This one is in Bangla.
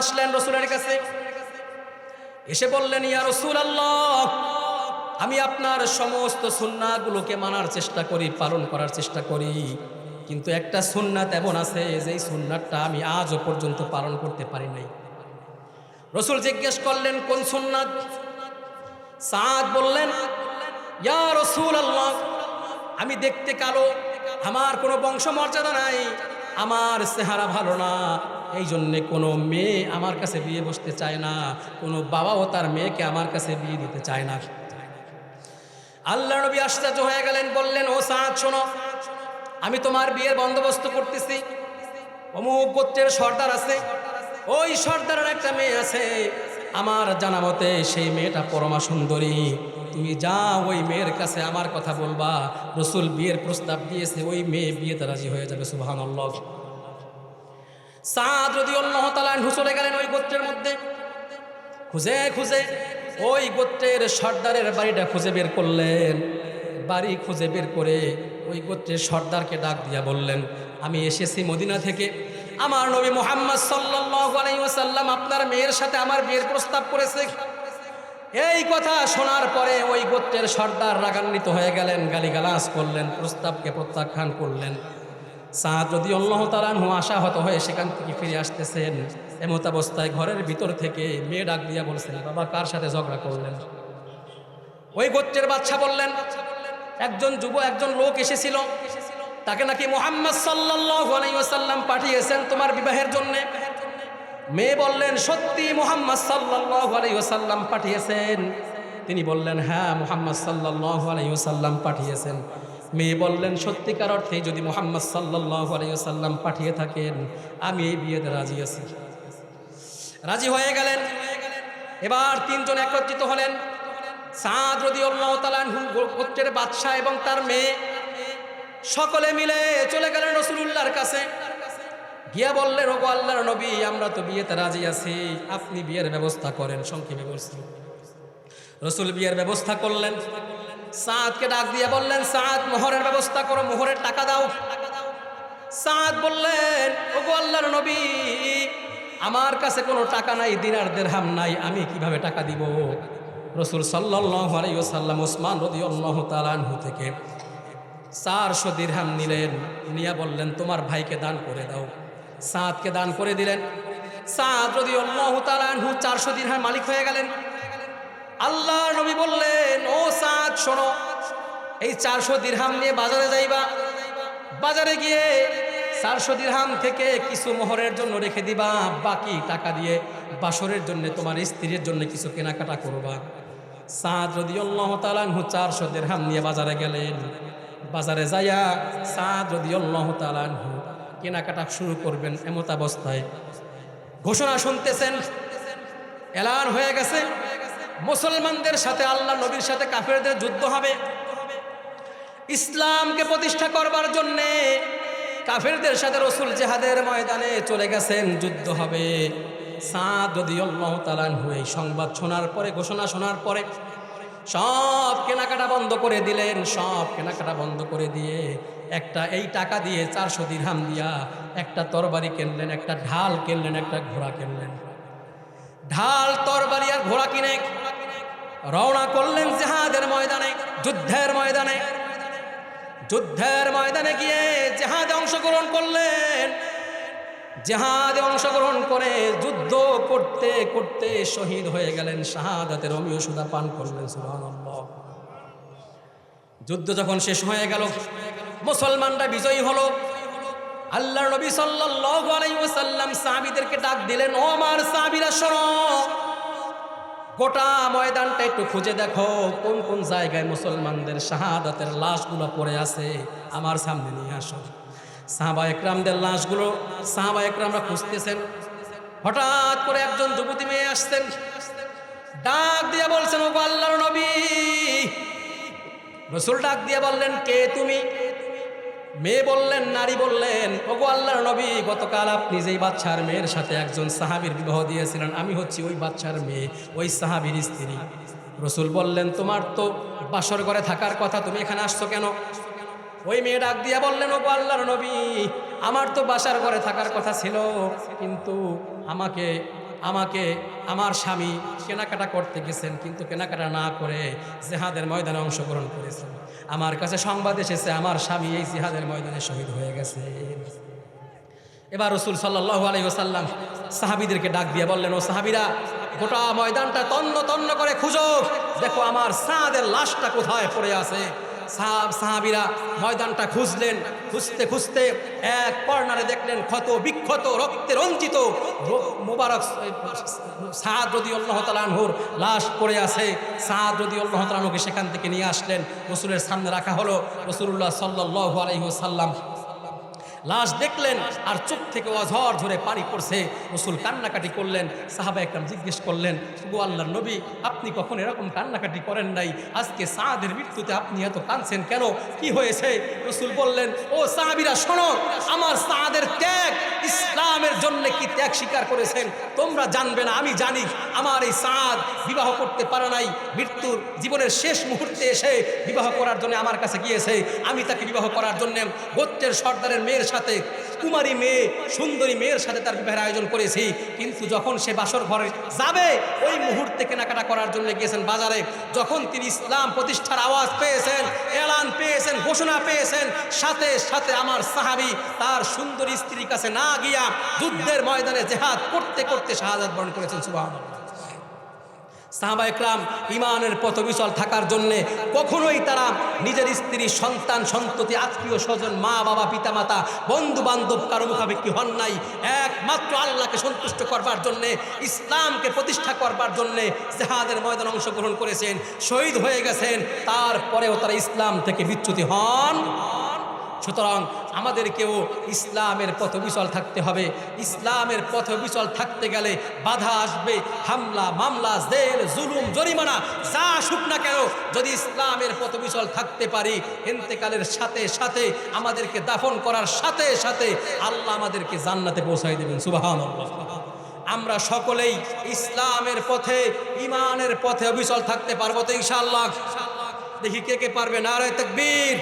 আসলেন রসুলের কাছে। এসে বললেন, ইয়া রসুল আল্লাহ আমি আপনার সমস্ত সুন্নাগুলোকে মানার চেষ্টা করি, পালন করার চেষ্টা করি। কিন্তু একটা সুন্নাত এমন আছে, যেই সুন্নাতটা আমি আজও পর্যন্ত পালন করতে পারি নাই। রসুল জিজ্ঞেস করলেন, কোন সুন্নাত? সাদ বললেন, ইয়া রসুল আল্লাহ আমি দেখতে কালো, আমার কোনো বংশ মর্যাদা নাই। আমার চেহারা ভালো না। এই জন্যে কোনো মেয়ে আমার কাছে বিয়ে বসতে চায় না। কোনো বাবাও তার মেয়েকে আমার কাছে বিয়ে দিতে চায় না। আল্লাহ নবী আশ্চর্য হয়ে গেলেন, বললেন, ও সাদ শোনো, আমি তোমার বিয়ের বন্দোবস্ত করতেছি। অমুক গোত্রের সর্দার আছে। ওই সর্দারের একটা মেয়ে আছে। আমার জানা মতে সেই মেয়েটা পরমা সুন্দরী। তুমি যা ওই মেয়ের কাছে আমার কথা বলবা। রসুল বিয়ের প্রস্তাব দিয়েছে, ওই মেয়ে বিয়েতে রাজি হয়ে যাবে সুবাহান আল্লাহ সাদ যদি তালাহু চলে গেলেন ওই গোত্রের মধ্যে। খুঁজে খুঁজে, ওই গোত্রের সর্দারের বাড়িটা খুঁজে বের করলেন। বাড়ি খুঁজে বের করে ওই গোত্রের সর্দারকে ডাক দিয়া বললেন, আমি এসেছি মদিনা থেকে। আমার নবী মোহাম্মদ ওয়াসাল্লাম আপনার মেয়ের সাথে আমার বিয়ের প্রস্তাব করেছে। এই কথা শোনার পরে ওই গোত্রের সর্দার রাগান্বিত হয়ে গেলেন, গালিগালাজ করলেন, প্রস্তাবকে প্রত্যাখ্যান করলেন। সাদ যদি অল্লাহ তালানহু আশাহত হয়ে সেখান থেকে ফিরে আসতেছেন। এমত অবস্থায় ঘরের ভিতর থেকে মেয়ে ডাক দিয়া বলছেন, বাবা, কার সাথে ঝগড়া করলেন? ওই গোত্রের বাচ্চা বললেন, একজন যুব, একজন লোক এসেছিল। তাকে নাকি মোহাম্মদ সাল্লাল্লাহু আলাইহি ওয়াসাল্লাম পাঠিয়েছেন তোমার বিবাহের জন্য। মেয়ে বললেন, সত্যি মোহাম্মদ সাল্লাল্লাহু আলাইহি ওয়াসাল্লাম পাঠিয়েছেন। তিনি বললেন হ্যাঁ মোহাম্মদ সাল্লাল্লাহু আলাইহি ওয়াসাল্লাম পাঠিয়েছেন। মেয়ে বললেন, সত্যিকার অর্থে যদি মোহাম্মদ সাল্লাল্লাহু আলাইহি ওয়াসাল্লাম পাঠিয়ে থাকেন, আমি এই বিয়েতে রাজি আছি। রাজি হয়ে গেলেন। এবার তিনজন একত্রিত হলেন। সাদ রদি আল্লাহ তালানহু গোত্রের বাদশাহ এবং তার মেয়ে। সকলে মিলে চলে গেলেন রসুলুল্লাহর কাছে। গিয়া বললেন ওগো আল্লাহর নবী, আমরা তো বিয়েতে রাজি আছি। আপনি বিয়ের ব্যবস্থা করেন, সংক্ষেপে বলছি। রসুল বিয়ের ব্যবস্থা করলেন। সাঁতকে ডাক দিয়ে বললেন সাঁত মোহরের ব্যবস্থা করো, মোহরের টাকা দাও। সাঁত বললেন ওগো আল্লাহর নবী, আমার কাছে কোনো টাকা নাই, দিনার দেড়হাম নাই, আমি কীভাবে টাকা দিব? রসুল সাল্লাহ আলাইসাল্লাম ওসমান রদি অল্লাহ তালানহু থেকে চারশো দিরহাম নিলেন। নিয়া বললেন, তোমার ভাইকে দান করে দাও। সাদকে দান করে দিলেন। সাদ যদি আল্লাহ তালানহু চারশো দিরহাম মালিক হয়ে গেলেন। আল্লাহ নবী বললেন, ও সাদ, শোনো, এই চারশো দিরহাম নিয়ে বাজারে যাইবা। বাজারে গিয়ে চারশো দিরহাম থেকে কিছু মোহরের জন্য রেখে দিবা, বাকি টাকা দিয়ে বাসরের জন্য, তোমার স্ত্রীর জন্য কিছু কেনাকাটা করবা। সাদ যদি আল্লাহ তালানহু চারশো দিরহাম নিয়ে বাজারে গেলেন। বাজারে যাইয়া সাদ যদি আল্লাহ তালানহু কেনাকাটা শুরু করবেন এমত অবস্থায়। ঘোষণা শুনতেছেন, এলান হয়ে গেছে। মুসলমানদের সাথে আল্লাহ নবীর সাথে কাফেরদের যুদ্ধ হবে। ইসলামকে প্রতিষ্ঠা করবার জন্যে কাফেরদের সাথে রসুল জেহাদের ময়দানে চলে গেছেন, যুদ্ধ হবে। সাদ যদি আল্লাহ তালান হয়ে সংবাদ শোনার পরে, ঘোষণা শোনার পরে সব কেনাকাটা বন্ধ করে দিলেন, সব কেনাকাটা বন্ধ করে দিয়ে একটা এই টাকা দিয়ে চারশো দিরহাম দিয়া একটা তরবারি কিনলেন, একটা ঢাল কিনলেন, একটা ঘোড়া কিনলেন। ঢাল, তরবারি আর ঘোড়া কিনে রওনা করলেন জেহাদের ময়দানে, যুদ্ধের ময়দানে। যুদ্ধের ময়দানে গিয়ে জেহাদে অংশগ্রহণ করলেন। জেহাদে অংশগ্রহণ করে যুদ্ধ করতে করতে শহীদ হয়ে গেলেন। শাহাদাতের অমীয় সুদা পান করলেন যুদ্ধ যখন শেষ হয়ে গেল, মুসলমানরা বিজয়ী হলো। আল্লাহ নবী ওয়াসাল্লাম সাহাবীদেরকে ডাক দিলেন, ও আমার সাহাবীরা, শোনো। গোটা ময়দানটা একটু খুঁজে দেখো, কোন কোন জায়গায় মুসলমানদের শাহাদাতের লাশগুলো পড়ে আছে। আমার সামনে নিয়ে আসো। সাহাবা একরামদের লাশগুলো সাহাবা একরামরা খুঁজতেছেন। হঠাৎ করে একজন যুবতী মেয়ে আসছেন। ডাক দিয়ে বলছেন ও আল্লাহর নবী! রসুল ডাক দিয়ে বললেন, কে তুমি? মেয়ে বললেন, নারী বললেন, ওগো আল্লাহর নবী, গতকাল আপনি যেই বাচ্চার মেয়ের সাথে একজন সাহাবীর বিবাহ দিয়েছিলেন, আমি হচ্ছি ওই বাচ্চার মেয়ে, ওই সাহাবীর স্ত্রী। রসুল বললেন, তোমার তো বাসর ঘরে থাকার কথা, তুমি এখানে আসছো কেন? ওই মেয়ে ডাক দিয়ে বললেন, ওগো আল্লাহর নবী, আমার তো বাসার ঘরে থাকার কথা ছিল, কিন্তু আমাকে আমাকে, আমার স্বামী কেনাকাটা করতে গেছেন, কিন্তু কেনাকাটা না করে জেহাদের ময়দানে অংশগ্রহণ করেছেন। আমার কাছে সংবাদ এসেছে, আমার স্বামী এই জিহাদের ময়দানে শহীদ হয়ে গেছে। এবার রসুল সাল্লাহ আলহিহাসাল্লাম সাহাবিদেরকে ডাক দিয়ে বললেন, ও সাহাবিরা, গোটা ময়দানটা তন্ন তন্ন করে খুঁজো, দেখো আমার সাদের লাশটা কোথায় পড়ে আছে? সাহাব সাহাবিরা ময়দানটা খুঁজলেন। খুঁজতে খুঁজতে এক কর্নারে দেখলেন ক্ষত, বিক্ষত, রক্তে রঞ্জিত মোবারক সাদ রদি আল্লাহ তালানহুর লাশ পড়ে আছে। সাহাদ রদি আল্লাহ তালানহুকে সেখান থেকে নিয়ে আসলেন। রসুলের সামনে রাখা হলো। রসুল্লাহ সাল্লাহ আলহিহাসাল্লাম লাশ দেখলেন আর চোখ থেকে অঝর ধরে পানি পড়ছে। রসুল কান্নাকাটি করলেন, সাহাবা একরাম জিজ্ঞেস করলেন আল্লাহর নবী, আপনি কখন এরকম কান্নাকাটি করেন নাই? আজকে সাহাদের মৃত্যুতে আপনি এত কাঁদছেন কেন? কি হয়েছে? রসুল বললেন, ও সাহাবিরা, শোনো, আমার সাদের ত্যাগ ইসলামের জন্য কি ত্যাগ স্বীকার করেছেন? তোমরা জানবে না, আমি জানি। আমার এই সাদ বিবাহ করতে পারে নাই। মৃত্যুর জীবনের শেষ মুহূর্তে এসে বিবাহ করার জন্য আমার কাছে গিয়েছে। আমি তাকে বিবাহ করার জন্য গোত্রের সর্দারের মেয়ের কুমারী মেয়ে, সুন্দরী মেয়ের সাথে তার বিবাহের আয়োজন করেছি। কিন্তু যখন সে বাসর ঘরে যাবে, ওই মুহূর্তে কেনাকাটা করার জন্য গিয়েছেন বাজারে। যখন তিনি ইসলাম প্রতিষ্ঠার আওয়াজ পেয়েছেন, এলান পেয়েছেন, ঘোষণা পেয়েছেন, সাথে সাথে আমার সাহাবি তার সুন্দরী স্ত্রীর কাছে না গিয়া যুদ্ধের ময়দানে জেহাদ করতে করতে শাহাদাত বরণ করেছেন সুবাহ সাহাবা একরাম ইমানের পথবিচল থাকার জন্যে কখনোই তারা নিজের স্ত্রী, সন্তান, সন্ততি, আত্মীয় স্বজন, মা, বাবা, পিতামাতা বন্ধু বান্ধব কারও মুখাপেক্ষি হন নাই। একমাত্র আল্লাহকে সন্তুষ্ট করবার জন্যে, ইসলামকে প্রতিষ্ঠা করবার জন্যে জেহাদের ময়দান অংশগ্রহণ করেছেন, শহীদ হয়ে গেছেন। তারপরেও তারা ইসলাম থেকে বিচ্যুতি হন। সুতরাং আমাদেরকেও ইসলামের পথ বিচল থাকতে হবে। ইসলামের পথ বিচল থাকতে গেলে বাধা আসবে। হামলা, মামলা, জেল, জুলুম, জরিমানা, যা আসুক না কেন, যদি ইসলামের পথ বিচল থাকতে পারি এন্তেকালের সাথে সাথে, আমাদেরকে দাফন করার সাথে সাথে আল্লাহ আমাদেরকে জান্নাতে পৌঁছাই দেবেন। সুবাহান আমরা সকলেই ইসলামের পথে ইমানের পথে অবিচল থাকতে পারব তো ইনশাআল্লাহ। দেখি কে কে পারবে। নারায় তকবীর।